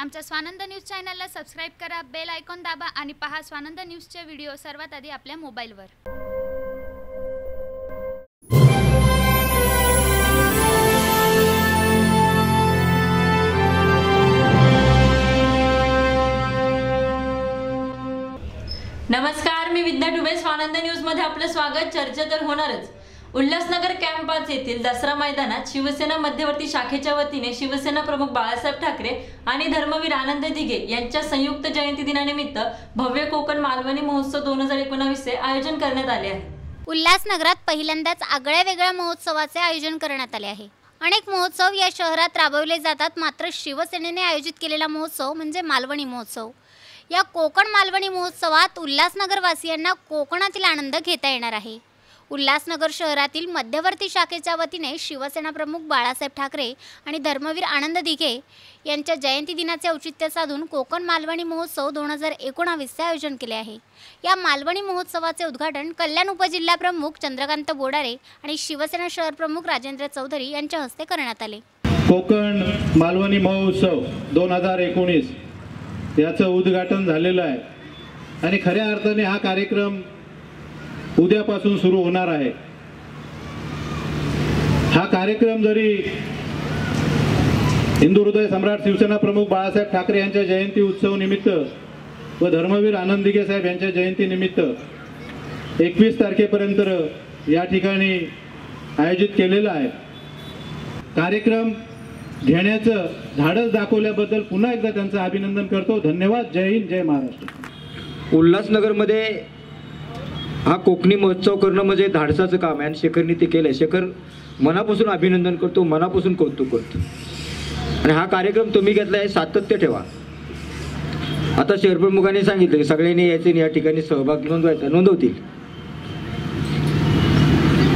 आमच्या स्वानंद न्यूज चॅनलला सबस्क्राईब करा बेल आयकॉन दाबा आणि पहा स्वानंद न्यूजचे व्हिडिओ सर्वात आधी आपल्या मोबाईलवर. नमस्कार मी विद्या डुबे. स्वानंद न्यूजमध्ये आपलं स्वागत. चर्चा तर होणारच. उल्हासनगर कॅम्पस येथील दसरा मैदानात शिवसेना मध्यवर्ती शाखेच्या वतीने शिवसेना प्रमुख बाळासाहेब ठाकरे आणि धर्मवीर आनंद दिघे यांच्या संयुक्त जयंती दिनानिमित्त भव्य कोकण मालवणी महोत्सव दोन हजार एकोणावीसचे आयोजन करण्यात आले आहे. उल्हासनगरात पहिल्यांदाच आगळ्या वेगळ्या महोत्सवाचे आयोजन करण्यात आले आहे. अनेक महोत्सव या शहरात राबवले जातात मात्र शिवसेनेने आयोजित केलेला महोत्सव म्हणजे मालवणी महोत्सव. या कोकण मालवणी महोत्सवात उल्हासनगरवासियांना कोकणातील आनंद घेता येणार आहे. उल्हासनगर शहरातील मध्यवर्ती शाखेच्या वतीने शिवसेना प्रमुख बाळासाहेब ठाकरे आणि धर्मवीर आनंद दिघे यांच्या जयंती दिनाचे औचित्य साधून कोकण मालवणी महोत्सव दोन हजार एकोणावीसचे आयोजन केले आहे. या मालवणी महोत्सवाचे उद्घाटन कल्याण उपजिल्हाप्रमुख चंद्रकांत बोडारे आणि शिवसेना शहर प्रमुख राजेंद्र चौधरी यांच्या हस्ते करण्यात आले. कोकण मालवणी महोत्सव दोन हजार एकोणीस याचं उद्घाटन झालेलं आहे. आणि खऱ्या अर्थाने हा कार्यक्रम उद्यापासून सुरू होणार आहे. हा कार्यक्रम जरी हिंदू हृदय सम्राट शिवसेना प्रमुख बाळासाहेब ठाकरे यांच्या जयंती उत्सव निमित्त व धर्मवीर आनंद दिघे साहेब यांच्या जयंती निमित्त एकवीस तारखेपर्यंत या ठिकाणी आयोजित केलेला आहे. कार्यक्रम घेण्याचं धाडस दाखवल्याबद्दल पुन्हा एकदा त्यांचं अभिनंदन करतो. धन्यवाद. जय हिंद. जय महाराष्ट्र. उल्हासनगरमध्ये हा कोकणी महोत्सव करणं म्हणजे धाडसाचं काम आहे आणि शेखरने ते केलं आहे शेखर मनापासून अभिनंदन करतो मनापासून कौतुक करतो. आणि हा कार्यक्रम तुम्ही घेतला आहे सातत्य ठेवा. आता शेरप्रमुखांनी सांगितलं की सगळ्यांनी यायचे या ठिकाणी सहभाग नोंदवायचा नोंदवतील.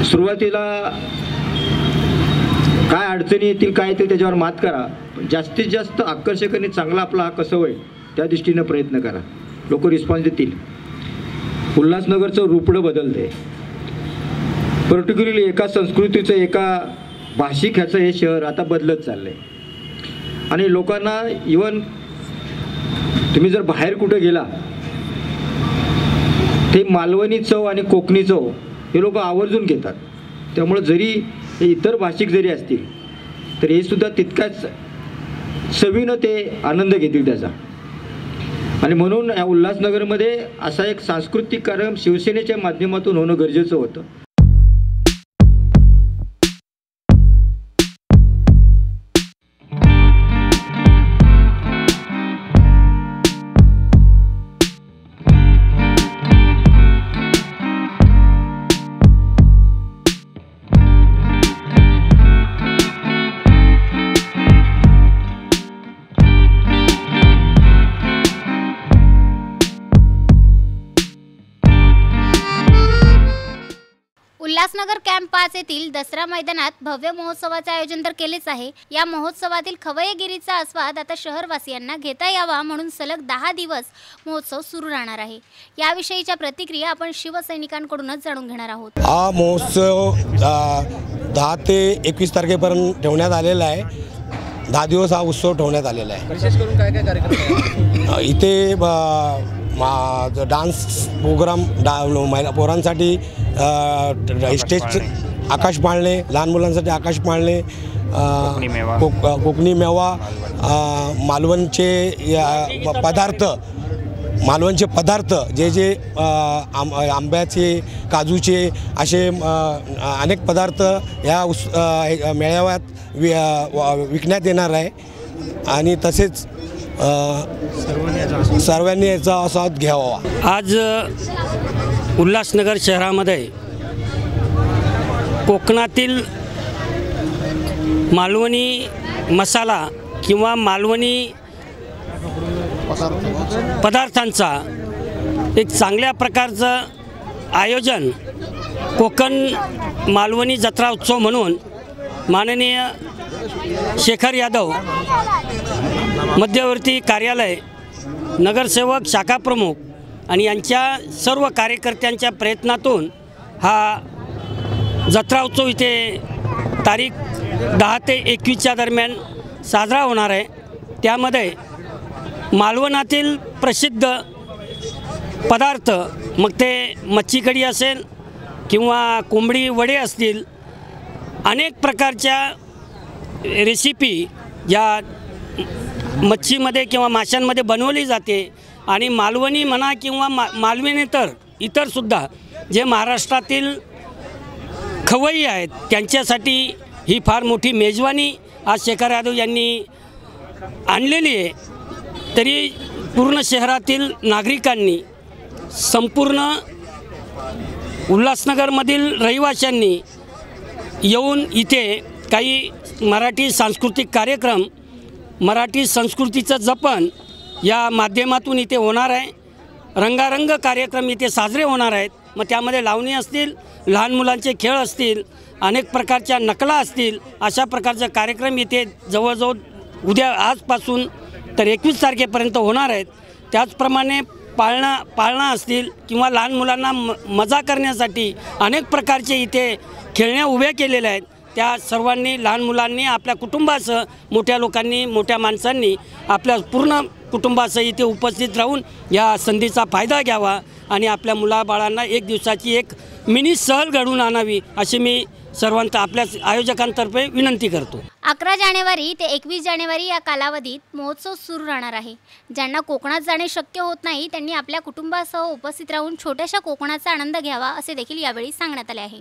सुरुवातीला काय अडचणी येतील काय येतील त्याच्यावर मात करा. पण जास्तीत जास्त आकर्षक आणि चांगला आपला हा कसं होईल त्या दृष्टीनं प्रयत्न करा. लोक रिस्पॉन्स देतील. उल्हासनगरचं रूपडं बदलते. पर्टिक्युलरली एका संस्कृतीचं एका भाषिक ह्याचं हे शहर आता बदलत चाललंय. आणि लोकांना इवन तुम्ही जर बाहेर कुठं गेला ते मालवणी चव आणि कोकणी चव हे लोक आवर्जून घेतात. त्यामुळं जरी हे इतर भाषिक जरी असतील तर हे सुद्धा तितकाच सवीनं ते आनंद घेतील त्याचा. आणि म्हणून या उल्हासनगरमध्ये असा एक सांस्कृतिक कार्यक्रम शिवसेनेच्या माध्यमातून होणं गरजेचं होतं. उल्हासनगर कॅम्प पाच येथील दसरा मैदानात भव्य महोत्सवाचे आयोजन तर केलेच आहे. या महोत्सवातील खवय्यगिरीचा आस्वाद आता शहरवासियांना घेता यावा म्हणून सलग दहा दिवस महोत्सव सुरू राहणार आहे. याविषयीच्या प्रतिक्रिया आपण शिवसैनिकांकडूनच जाणून घेणार आहोत. हा महोत्सव दहा ते एकवीस तारखेपर्यंत ठेवण्यात आलेला आहे. दहा दिवस हा उत्सव ठेवण्यात आलेला आहे. विशेष करून काय काय कार्यक्रम अ, इथे मा- डान्स प्रोग्राम डा महिला पोरांसाठी स्टेज आकाश पाळणे. लहान मुलांसाठी आकाश पाळणे कोकणी मेवा. मालवणचे पदार्थ मालवणचे पदार्थ जे जे आंब्याचे काजूचे असे अनेक पदार्थ या उस मेळाव्यात वि विकण्यात येणार आहे. आणि तसेच सर्वांनी याचा आस्वाद घ्यावा. आज उल्हासनगर शहरामध्ये कोकणातील मालवणी मसाला किंवा मालवणी पदार्थांचा एक चांगल्या प्रकारचं आयोजन कोकण मालवणी जत्रा उत्सव म्हणून माननीय शेखर यादव मध्यवर्ती कार्यालय नगरसेवक शाखा प्रमुख आणि यांच्या सर्व कार्यकर्त्यांच्या प्रयत्नातून हा जत्रा उत्सव इथे तारीख दहा ते एकवीसच्या दरम्यान साजरा होणार आहे. त्यामध्ये मालवणातील प्रसिद्ध पदार्थ मग ते मच्छी कढी असेल किंवा कोंबडी वडे असतील अनेक प्रकारच्या रेसिपी या मच्छीमध्ये किंवा माशांमध्ये बनवली जाते आणि मालवणी म्हणा किंवा मा मालवणीतर इतरसुद्धा जे महाराष्ट्रातील खवई आहेत त्यांच्यासाठी ही फार मोठी मेजवानी आज शेखर यादव यांनी आणलेली आहे. तरी पूर्ण शहरातील नागरिकांनी संपूर्ण उल्हासनगरमधील रहिवाशांनी येऊन इथे काही मराठी सांस्कृतिक कार्यक्रम मराठी संस्कृतीचं जपन या माध्यमातून इथे होणार आहे. रंगारंग कार्यक्रम इथे साजरे होणार आहेत. मग त्यामध्ये लावणी असतील लहान मुलांचे खेळ असतील अनेक प्रकारच्या नकला असतील अशा प्रकारचे कार्यक्रम इथे जवळजवळ उद्या आजपासून तर एकवीस तारखेपर्यंत होणार आहेत. त्याचप्रमाणे पाळणा पाळणा असतील किंवा लहान मुलांना म मजा करण्यासाठी अनेक प्रकारचे इथे खेळण्या उभ्या केलेल्या आहेत. त्या सर्वांनी लहान मुलांनी आपल्या कुटुंबासह मोठ्या लोकांनी मोठ्या माणसांनी आपल्या पूर्ण कुटुंबासह इथे उपस्थित राहून या संधीचा फायदा घ्यावा आणि आपल्या मुलाबाळांना एक दिवसाची एक मिनी सहल घडवून आणावी अशी मी सर्वांत आपल्या आयोजकांतर्फे विनंती करतो. अकरा जानेवारी ते एकवीस जानेवारी या कालावधीत महोत्सव सुरू राहणार आहे. ज्यांना कोकणात जाणे शक्य होत नाही त्यांनी आपल्या कुटुंबासह उपस्थित राहून छोट्याशा कोकणाचा आनंद घ्यावा असे देखील यावेळी सांगण्यात आले आहे.